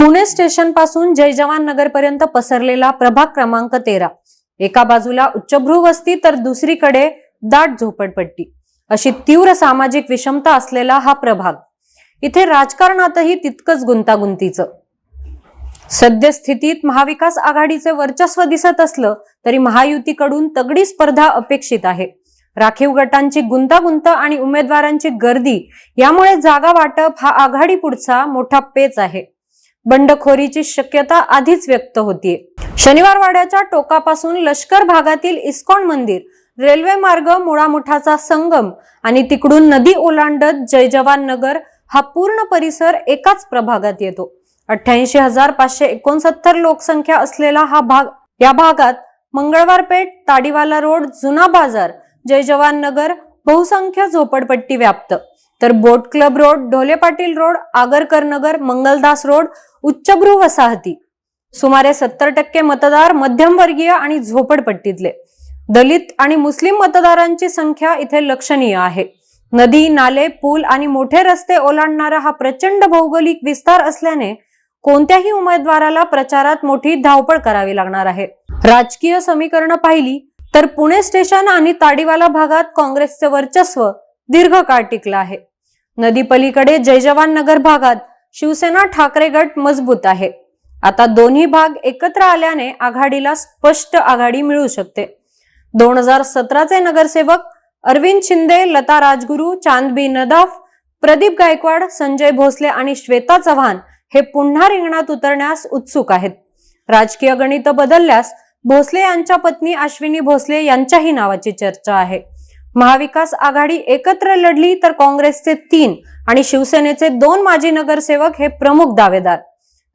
पुणे स्टेशनपासून जय जवान नगर पर्यंत पसरलेला प्रभाग क्रमांक तेरा. एका बाजूला उच्चभ्रू वस्ती तर दुसरीकडे दाट झोपडपट्टी. अशी तीव्र सामाजिक विषमता असलेला हा प्रभाग. इथे राजकारणातही तितकंच गुंतागुंतीचं. सद्यस्थितीत महाविकास आघाडीचे वर्चस्व दिसत असलं तरी महायुतीकडून तगडी स्पर्धा अपेक्षित आहे. राखीव गटांची गुंतागुंत आणि उमेदवारांची गर्दी यामुळे जागा वाटप हा आघाडी पुढचा मोठा पेच आहे. बंडखोरीची शक्यता आधीच व्यक्त होतीये शनिवार वाड्याच्या टोकापासून लष्कर भागातील इस्कॉन मंदिर रेल्वे मार्ग मुळामुठाचा संगम आणि तिकडून नदी ओलांडत जय जवान नगर हा पूर्ण परिसर एकाच प्रभागात येतो. अठ्ठ्याऐंशी हजार पाचशे एकोणसत्तर लोकसंख्या असलेला हा भाग या भागात मंगळवार पेठ ताडीवाला रोड जुना बाजार जय जवान नगर बहुसंख्य झोपडपट्टी व्याप्त. तर boat club road Dhole Patil road Agarkar Nagar Mangaldas road उच्चभ्रू वसाहती. सुमारे सत्तर टक्के मतदार मध्यमवर्गीय आणि झोपडपट्टीतले. दलित आणि मुस्लिम मतदारांची संख्या इथे लक्षणीय आहे. नदी नाले पूल आणि मोठे रस्ते ओलांडणारा हा प्रचंड भौगोलिक विस्तार असल्याने कोणत्याही उमेदवाराला प्रचारात मोठी धावपळ करावी लागणार आहे. राजकीय समीकरणं पाहिली तर पुणे स्टेशन आणि ताडीवाला भागात काँग्रेसचे वर्चस्व दीर्घकाळ टिकलं आहे. नदी पलीकडे जय जवान नगर भागात शिवसेना ठाकरे गट मजबूत आहे. आता दोन्ही भाग एकत्र आल्याने आघाडीला स्पष्ट आघाडी मिळू शकते. दोन हजार सतराचे नगरसेवक अरविंद शिंदे लता राजगुरू चांदबी नदाफ प्रदीप गायकवाड संजय भोसले आणि श्वेता चव्हाण हे पुन्हा रिंगणात उतरण्यास उत्सुक आहेत. राजकीय गणित बदलल्यास भोसले यांच्या पत्नी अश्विनी भोसले यांच्याही नावाची चर्चा आहे. महाविकास आघाडी एकत्र लढली तर काँग्रेसचे तीन आणि शिवसेनेचे दोन माजी नगरसेवक हे प्रमुख दावेदार.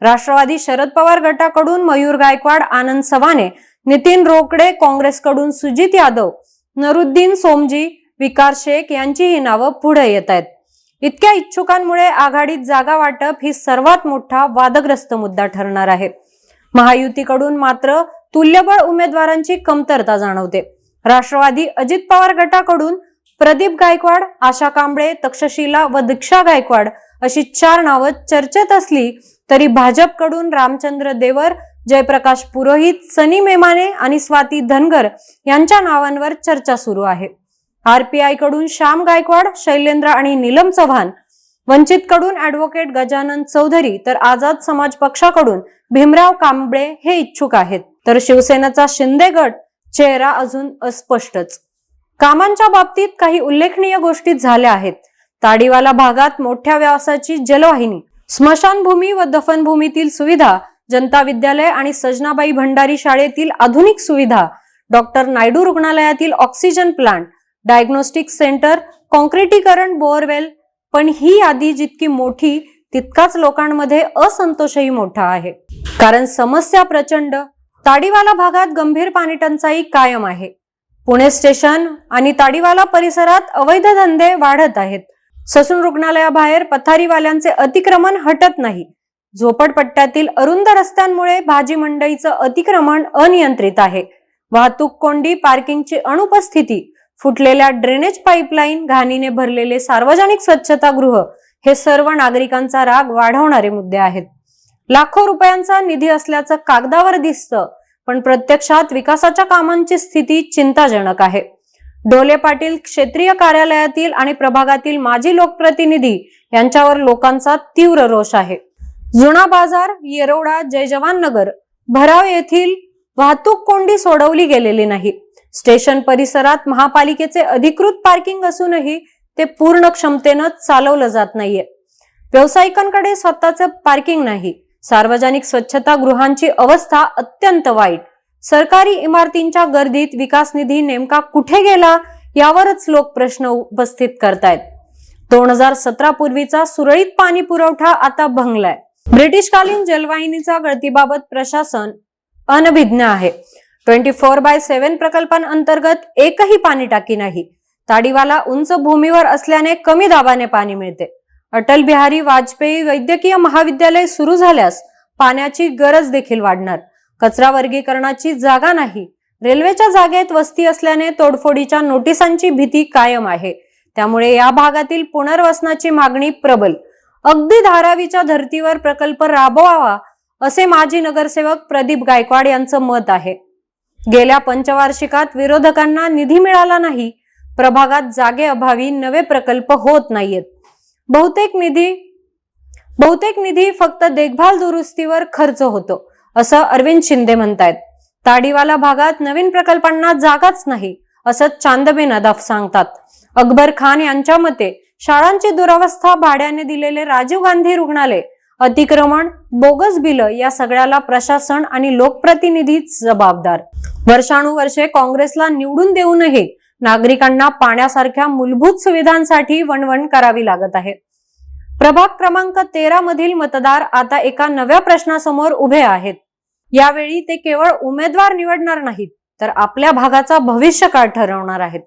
राष्ट्रवादी शरद पवार गटाकडून मयूर गायकवाड आनंद सवाने नितीन रोकडे काँग्रेसकडून सुजित यादव नरुद्दीन सोमजी विकार शेख यांची ही नावं पुढे येत आहेत. इतक्या इच्छुकांमुळे आघाडीत जागा वाटप ही सर्वात मोठा वादग्रस्त मुद्दा ठरणार आहे. महायुतीकडून मात्र तुल्यबळ उमेदवारांची कमतरता जाणवते. राष्ट्रवादी अजित पवार गटाकडून प्रदीप गायकवाड आशा कांबळे तक्षशिला व दीक्षा गायकवाड अशी चार नावं चर्चेत असली तरी भाजपकडून रामचंद्र देवर जयप्रकाश पुरोहित सनी मेमाने आणि स्वाती धनगर यांच्या नावांवर चर्चा सुरू आहे. आरपीआयकडून श्याम गायकवाड शैलेंद्र आणि नीलम चव्हाण वंचित कडून ऍडव्होकेट गजानन चौधरी तर आझाद समाज पक्षाकडून भीमराव कांबळे हे इच्छुक आहेत. तर शिवसेनेचा शिंदे गट चेहरा अजून अस्पष्टच. कामांच्या बाबतीत काही उल्लेखनीय गोष्टी झाल्या आहेत. ताडीवाला भागात मोठ्या व्यासाची जलवाहिनी स्मशानभूमी व दफनभूमीतील सुविधा जनता विद्यालय आणि सजनाबाई भंडारी शाळेतील आधुनिक सुविधा डॉक्टर नायडू रुग्णालयातील ऑक्सिजन प्लांट डायग्नोस्टिक सेंटर कॉन्क्रिटीकरण बोअरवेल पण ही यादी जितकी मोठी तितकाच लोकांमध्ये असंतोषही मोठा आहे. कारण समस्या प्रचंड ताडीवाला भागात गंभीर पाणी टंचाई कायम आहे. पुणे स्टेशन आणि ताडीवाला परिसरात अवैध धंदे वाढत आहेत. ससून रुग्णालयाबाहेर पथारीवाल्यांचे अतिक्रमण हटत नाही. झोपडपट्ट्यातील अरुंद रस्त्यांमुळे भाजी मंडईचं अतिक्रमण अनियंत्रित आहे. वाहतूक कोंडी पार्किंगची अनुपस्थिती फुटलेल्या ड्रेनेज पाईपलाईन घाणीने भरलेले सार्वजनिक स्वच्छतागृह हे सर्व नागरिकांचा राग वाढवणारे मुद्दे आहेत. लाखो रुपयांचा निधी असल्याचं कागदावर दिसतं पण प्रत्यक्षात विकासाच्या कामांची स्थिती चिंताजनक आहे. डोले पाटील क्षेत्रीय कार्यालयातील आणि प्रभागातील माजी लोकप्रतिनिधी यांच्यावर लोकांचा तीव्र रोष आहे. जुना बाजार येरोडा जय जवान नगर भराव येथील वाहतूक कोंडी सोडवली गेलेली नाही. स्टेशन परिसरात महापालिकेचे अधिकृत पार्किंग असूनही ते पूर्ण क्षमतेनं चालवलं जात नाहीये. व्यावसायिकांकडे स्वतःचं पार्किंग नाही. सार्वजनिक स्वच्छता गृहांची अवस्था अत्यंत वाईट. सरकारी इमारतींच्या गर्दीत विकास निधी नेमका कुठे गेला यावरच लोक प्रश्न उपस्थित करतायत. दोन हजार सतरा पूर्वीचा सुरळीत पाणी पुरवठा आता भंगलाय. ब्रिटिशकालीन जलवाहिनीचा गळतीबाबत प्रशासन अनभिज्ञ आहे. ट्वेंटी फोर बाय सेव्हन प्रकल्पांअंतर्गत एकही पाणी टाकी नाही. ताडीवाला उंच भूमीवर असल्याने कमी दाबाने पाणी मिळते. अटल बिहारी वाजपेयी वैद्यकीय महाविद्यालय सुरू झाल्यास पाण्याची गरज देखील वाढणार. कचरा वर्गीकरणाची जागा नाही. रेल्वेच्या जागेत वस्ती असल्याने तोडफोडीच्या नोटिसांची भीती कायम आहे. त्यामुळे या भागातील पुनर्वसनाची मागणी प्रबल. अगदी धारावीच्या धर्तीवर प्रकल्प राबवावा असे माजी नगरसेवक प्रदीप गायकवाड यांचं मत आहे. गेल्या पंचवार्षिकात विरोधकांना निधी मिळाला नाही. प्रभागात जागेअभावी नवे प्रकल्प होत नाहीयेत. बहुतेक निधी बहुतेक निधी फक्त देखभाल दुरुस्तीवर खर्च होतो असं अरविंद शिंदे म्हणतायत. ताडीवाला भागात नवीन प्रकल्पांना जागाच नाही असं चांदबे नदाफ सांगतात. अकबर खान यांच्या मते शाळांची दुरावस्था भाड्याने दिलेले राजीव गांधी रुग्णालय अतिक्रमण बोगस बिल या सगळ्याला प्रशासन आणि लोकप्रतिनिधीच जबाबदार. वर्षानुवर्षे काँग्रेसला निवडून देऊनही नागरिकांना पाण्यासारख्या मूलभूत सुविधांसाठी वणवण करावी लागत आहे. प्रभाग क्रमांक तेरा मधील मतदार आता एका नव्या प्रश्नासमोर उभे आहेत. यावेळी ते केवळ उमेदवार निवडणार नाहीत तर आपल्या भागाचा भविष्यकाळ ठरवणार आहेत.